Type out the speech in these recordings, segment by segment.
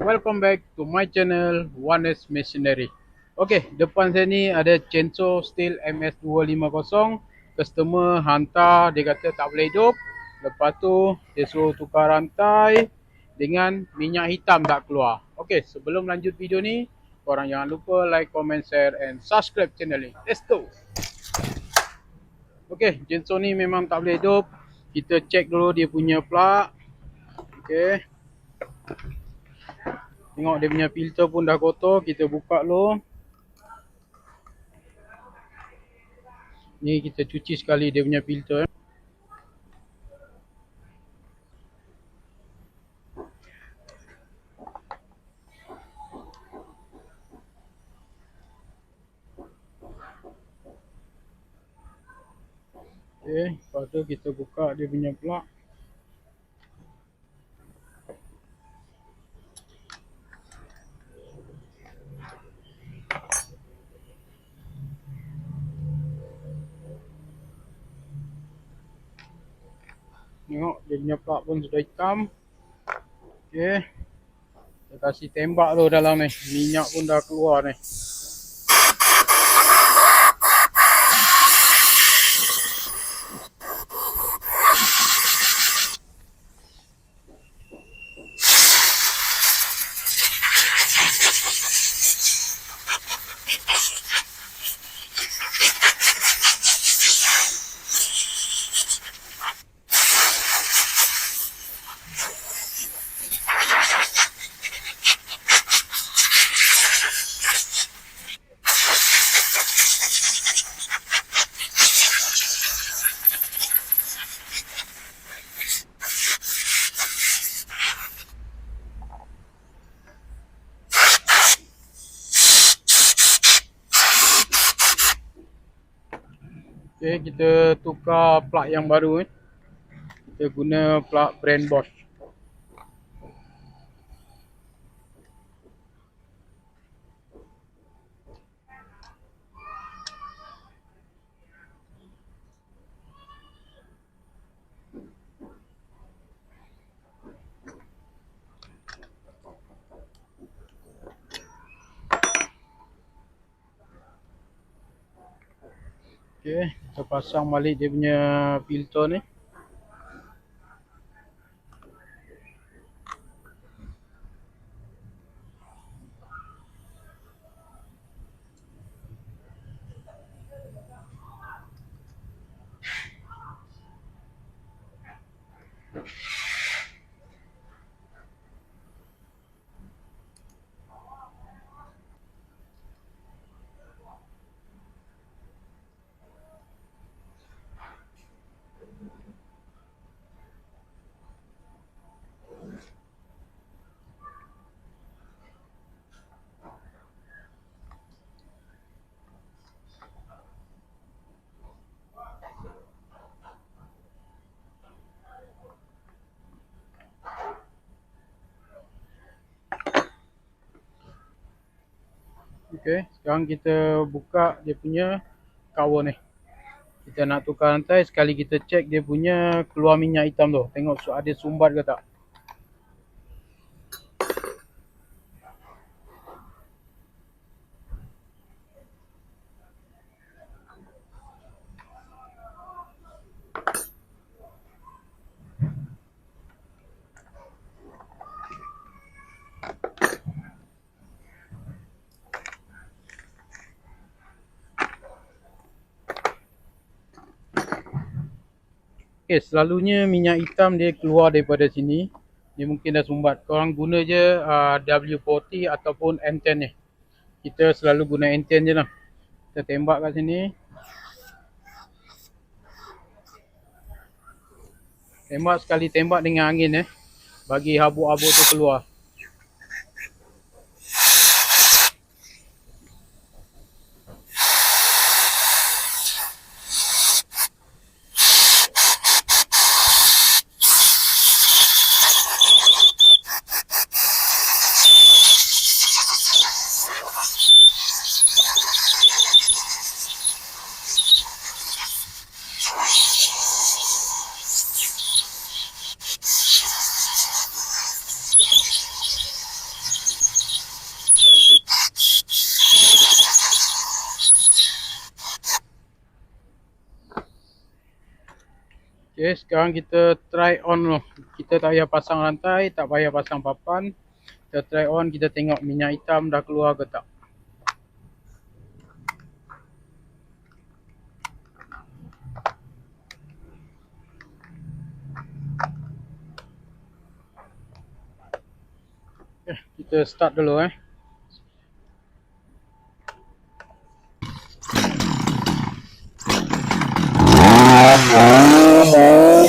welcome back to my channel Oneness Machinery. Okay, depan saya ni ada chainsaw steel MS250. Customer hantar dia kata tak boleh hidup. Lepas tu dia suruh tukar rantai dengan minyak hitam tak keluar. Okay, sebelum lanjut video ni, korang jangan lupa like, comment, share and subscribe channel ni. Let's go. Okay, chainsaw ni memang tak boleh hidup. Kita check dulu dia punya plug. Okay. Tengok dia punya filter pun dah kotor. Kita buka dulu. Ni kita cuci sekali dia punya filter. Okay, lepas tu kita buka dia punya plug. Tengok dia punya plug pun sudah hitam. Okey. Kita kasih tembak tu dalam ni. Minyak pun dah keluar ni. Okay, kita tukar plug yang baru ni. Kita guna plug brand Bosch. Okay, kita pasang balik dia punya filter ni. Okay, sekarang kita buka dia punya cover ni. Kita nak tukar rantai, sekali kita check dia punya keluar minyak hitam tu. Tengok ada sumbat ke tak. Okay, selalunya minyak hitam dia keluar daripada sini. Dia mungkin dah sumbat. Korang guna je uh, W40 ataupun M10 ni. Kita selalu guna M10 je lah. Kita tembak kat sini. Tembak sekali tembak dengan angin eh. Bagi habuk-habuk tu keluar. Okay, sekarang kita try on dulu. Kita tak payah pasang rantai, tak payah pasang papan. Kita try on, kita tengok minyak hitam dah keluar ke tak. Okay, kita start dulu eh. Oh,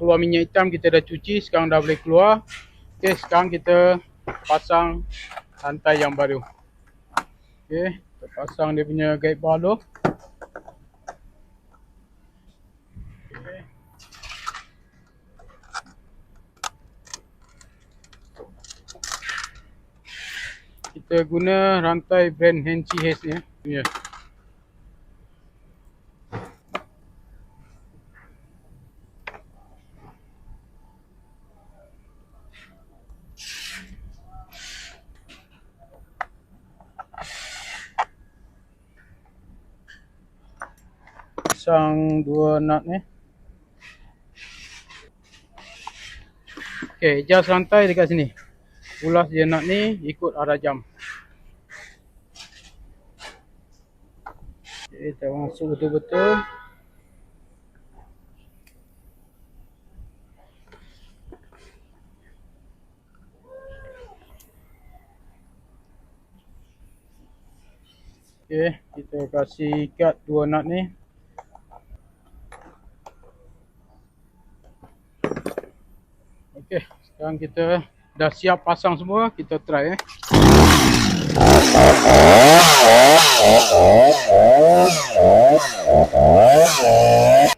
keluar minyak hitam kita dah cuci sekarang dah boleh keluar. Okey, sekarang kita pasang rantai yang baru. Okey, kita pasang dia punya guide bar dulu. Kita guna rantai brand Henchi Hayes ni. Ya. Yeah. Pasang dua nut ni. Okey, adjust rantai dekat sini. Ulas je nut ni ikut arah jam. Okey, kita masuk betul-betul. Okey, kita kasih ikat dua nut ni. Okey, sekarang kita dah siap pasang semua, kita try eh.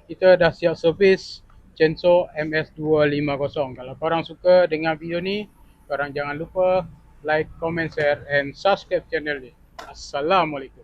Kita dah siap servis Chenso MS250. Kalau korang suka dengan video ni, korang jangan lupa like, comment, share and subscribe channel ni. Assalamualaikum.